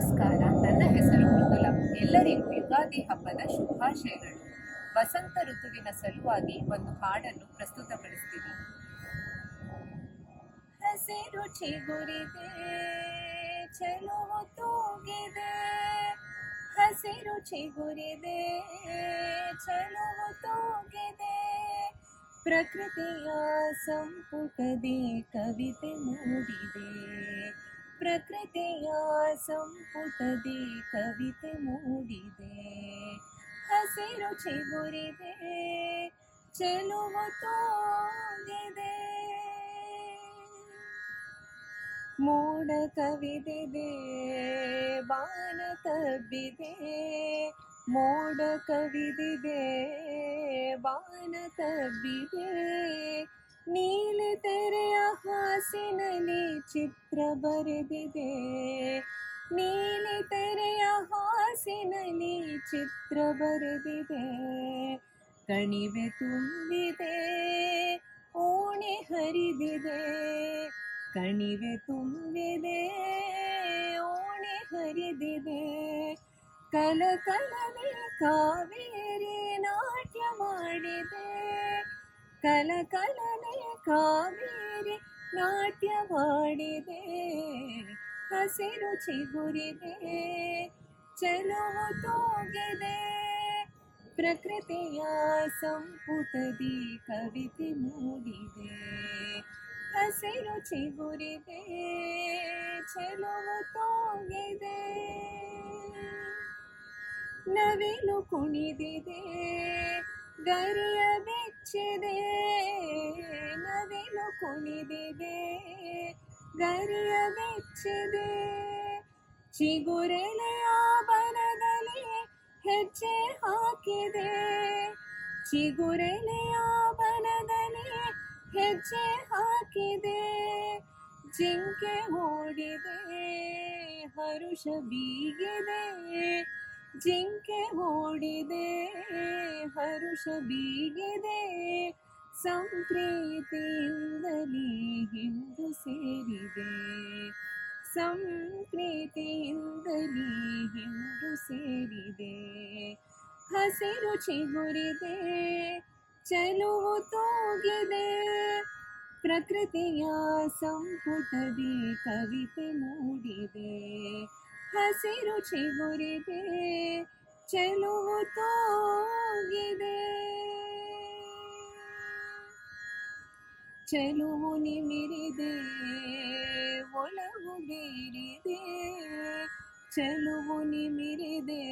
ನಮಸ್ಕಾರ. ನನ್ನ ಹೆಸರು ಮೃದುಲ ಎಲ್ಲರಿಗೂ ಯುಗಾದಿ ಹಬ್ಬದ ಶುಭಾಶಯಗಳು. ವಸಂತ ಋತುವಿನ ಸಲುವಾಗಿ ಒಂದು ಹಾಡನ್ನು ಪ್ರಸ್ತುತಪಡಿಸ್ತೀನಿ. ಹಸಿರು ಚಿಗುರಿದೆ ಚಲೋ ತೂಗಿದೆ ಹಸಿರು ಚಿಗುರಿದೆ ಚೆಲುವು ತೂಗಿದೆ ಪ್ರಕೃತಿಯ ಸಂಪುಟದಿ ಕವಿತೆ ಮೂಡಿದೆ. ಪ್ರಕೃತಿಯ ಸಂಪುಟದಿ ಕವಿತೆ ಮೂಡಿದೆ. ಹಸಿರು ಚಿಗುರಿದೆ, ಚೆಲುವ ತೋಗಿದೆ. ಮೋಡ ಕವಿದಿದೆ ಬಾನ ತಬ್ಬಿದೆ. ಮೋಡ ಕವಿದಿದೆ ಬಾನ ತಬ್ಬಿದೆ. ನೀಲಿ ತೆರೆಯ ಹಾಸಿನಲ್ಲಿ ಚಿತ್ರ ಬರೆದಿದೆ ನೀಲಿ ತೆರೆಯ ಹಾಸಿನಲ್ಲಿ ಚಿತ್ರ ಬರೆದಿದೆ ಕಣಿವೆ ತುಂಬಿದೆ ಓಣೆ ಹರಿದಿದೆ ಕಣಿವೆ ತುಂಬಿದೆ ಓಣೆ ಹರಿದಿದೆ ಕಲ ಕಲವೇ ಕಾವೇರಿ ನಾಟ್ಯ ಮಾಡಿದೆ ಕಲ ಕಲವೇ ಕಾವೇರಿ ನಾಟ್ಯವಾಡಿದೆ ಹಸಿರು ಚಿಗುರಿದೆ ಚಲೋ ತೂಗಿದೆ. ಪ್ರಕೃತಿಯ ಸಂಪುಟದಿ ಕವಿತೆ ಮೂಡಿದೆ, ಹಸಿರು ಚಿಗುರಿದೆ ಚಲೋ ತೂಗಿದೆ. ನವಿಲು ಕುಣಿದಿದೆ ಗರಿಯ ಬೆಚ್ಚಿದೆ ನವಿಲು ಕುಣಿದಿದೆ ಗರಿಯ ಬೆಚ್ಚಿದೆ ಚಿಗುರೆಲೆಯ ಬನದಲ್ಲಿ ಹೆಜ್ಜೆ ಹಾಕಿದೆ ಚಿಗುರೆಲೆಯ ಬನದಲ್ಲಿ ಹೆಜ್ಜೆ ಹಾಕಿದೆ ಜಿಂಕೆ ಓಡಿದೆ ಹರುಷ ಬೀಗಿದೆ ಜಿಂಕೆ ಓಡಿದೆ ಹರುಷ ಬೀಗಿದೆ. ಸಂಪ್ರೀತಿಯಿಂದಲೇ ಹಿಂದು ಸೇರಿದೆ. ಸಂಪ್ರೀತಿಯಿಂದಲೇ ಹಿಂದು ಸೇರಿದೆ. ಹಸಿರು ಚಿಗುರಿದೆ, ಚೆಲುವು ತೂಗಿದೆ. ಪ್ರಕೃತಿಯ ಸಂಪುಟದಿ ಕವಿತೆ ಮೂಡಿದೆ. ಹಸಿರು ಚಿಗುರಿದೆ, ಚೆಲುವು ತೋಗಿದೆ. ಚೆಲುವು ನಿಮಿರಿದೆ, ಒಲವು ಬೀರಿದೆ. ಚೆಲುವು ನಿಮಿರಿದೆ,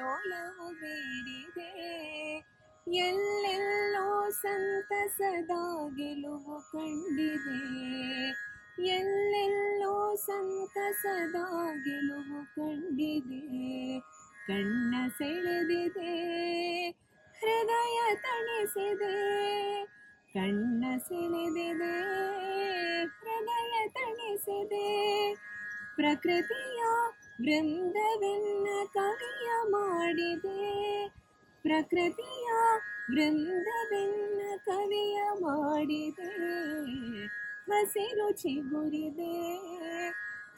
ಒಲವು ಬೀರಿದೆ. ಎಲ್ಲೆಲ್ಲೋ ಸಂತಸದ ಗೆಲುವು ಕಂಡಿದೆ. ಸಂತಸದ ಗೆಲುವು ಕಂಡಿದೆ. ಕಣ್ಣ ಸೆಳೆದಿದೆ. ಹೃದಯ ತಣಿಸಿದೆ. ಕಣ್ಣ ಸೆಳೆದಿದೆ. ಹೃದಯ ತಣಿಸಿದೆ. ಪ್ರಕೃತಿಯ ವೃಂದವೆನ್ನ ಕವಿಯ ಮಾಡಿದೆ. ಪ್ರಕೃತಿಯ ವೃಂದವೆನ್ನ ಕವಿಯ ಮಾಡಿದೆ. ಹಸಿರು ಚಿಗುರಿದೆ.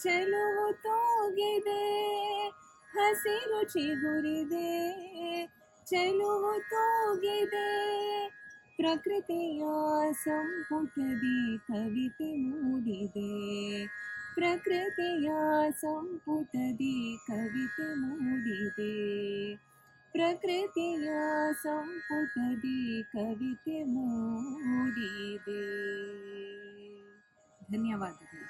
ಚೆಲುವು ತೂಗಿದೆ ಹಸಿರು ಚಿಗುರಿದೆ ಚೆಲುವು ತೂಗಿದೆ ಪ್ರಕೃತಿಯ ಸಂಪುಟದಿ ಕವಿತೆ ಮೂಡಿದೆ ಪ್ರಕೃತಿಯ ಸಂಪುಟದಿ ಕವಿತೆ ಮೂಡಿದೆ ಪ್ರಕೃತಿಯ ಸಂಪುಟದಿ ಕವಿತೆ ಮೂಡಿದೆ ಧನ್ಯವಾದಗಳು